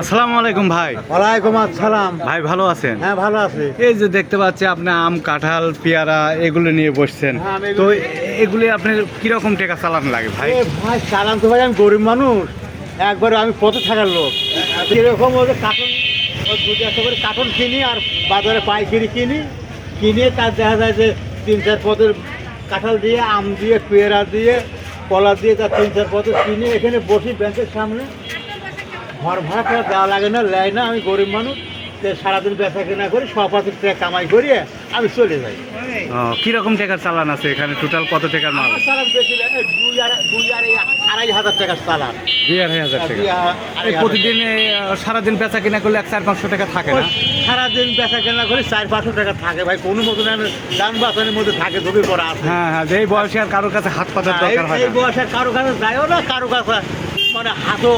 আসসালামু আলাইকুম ভাই। ওয়ালাইকুম আসসালাম। ভাই ভালো আছেন? হ্যাঁ ভালো আছি। এই যে দেখতে পাচ্ছি আপনি আম কাঁঠাল পেয়ারা এগুলো নিয়ে বসছেন। হ্যাঁ, তো এগুলি আপনার কীরকম টাকা চালান লাগে ভাই? ভাই চালান তো ভাই আমি গরিব মানুষ। একবার আমি পথে থাকার লোক। এরকম ওদের কার্টন করে কার্টন কিনি আর বাজারে পাইকারি কিনি। কিনে তার দেখা যায় যে তিন চার পদের কাঁঠাল দিয়ে আম দিয়ে পেয়ারা দিয়ে কলা দিয়ে তার তিন চার পদের কিনে এখানে বসি ব্যাংকের সামনে। ঘর ভাড়া টাকা দেওয়া লাগে না লেয় না আমি গরিব মানুষ সারাদিন বেচা কেনা করি টাকা কামাই করিয়ে আমি চলে যাই। কীরকম টাকার চালান আছে এখানে? টোটাল কত টাকার মাল? চালান দুই আড়াই হাজার টাকার চালান। দুই আড়াই হাজার টাকা। প্রতিদিন সারাদিন বেচা কিনা করলে এক চার পাঁচশো টাকা থাকে না? সারাদিন বেচা কেনা করে চার পাঁচশো টাকা থাকে ভাই কোনো মতন আমি যান বাসনের মধ্যে থাকে ছবি করা আছে। হ্যাঁ হ্যাঁ এই বয়সে আর কারোর কাছে হাত পাতার দরকার হয় এই বয়সে কারও কাছে যায়ও না কারও কাছে মানে হাতও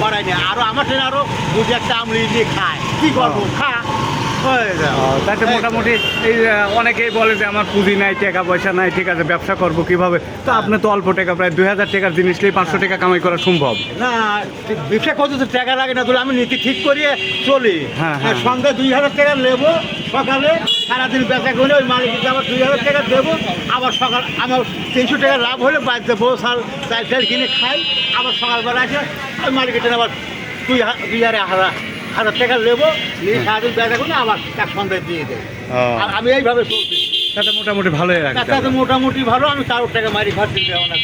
বাড়ায়নি আরও আমার ট্রেন আরও দু একটা আমলি দিয়ে খায়। কি করব খা। তাতে মোটামুটি এই অনেকেই বলে যে আমার পুঁজি নাই টাকা পয়সা নাই ঠিক আছে ব্যবসা করব কীভাবে? তো আপনি তো অল্প টাকা প্রায় দুই হাজার টাকার জিনিস নিয়ে পাঁচশো টাকা কামাই করা সম্ভব। না ব্যবসা কত তো টাকা লাগে না তাহলে আমি নীতি ঠিক করিয়ে চলি। হ্যাঁ, হ্যাঁ। সঙ্গে দুই হাজার টাকা নেব সকালে সারাদিন বেচা করে ওই মালিককে আবার দুই হাজার টাকা দেবো আবার সকাল আমার তিনশো টাকা লাভ হলে বাড়িতে বউ সাল চাল চাল কিনে খাই আবার সকালবেলা এসে ওই মালিকের আবার দুই হা- দুই হাজার হাজার হাজার টাকা নেব নিয়ে সারাদিন বেচা করে আবার এক সন্ধ্যায় দিয়ে দেবো। আর আমি এইভাবে চলছি। তাতে মোটামুটি ভালোই রাখতে তাতে মোটামুটি ভালো আমি কারোর টাকা মারি ঘর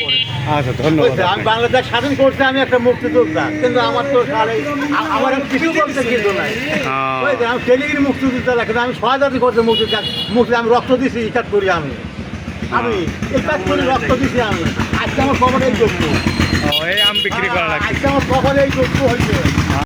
করে আচ্ছা ধন্যবাদ আমি বাংলাদেশ স্বাধীন করতে আমি একটা মুক্তিযোদ্ধা কিন্তু আমার তো সালে আমার কিছু বলতে কিন্তু নাই। আমি টেলিগিরি মুক্তিযোদ্ধা কিন্তু আমি সহায়তা করতে মুক্তিযোদ্ধা মুক্তি আমি রক্ত দিছি ইকাত করি আমি। আমি ইকাত করি রক্ত দিছি আমি। আজকে আমার কখন এই যোগ্য এই আম বিক্রি করা লাগছে। আজকে আমার কখন এই যোগ্য হয়েছে।